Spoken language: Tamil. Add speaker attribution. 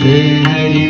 Speaker 1: जय हरि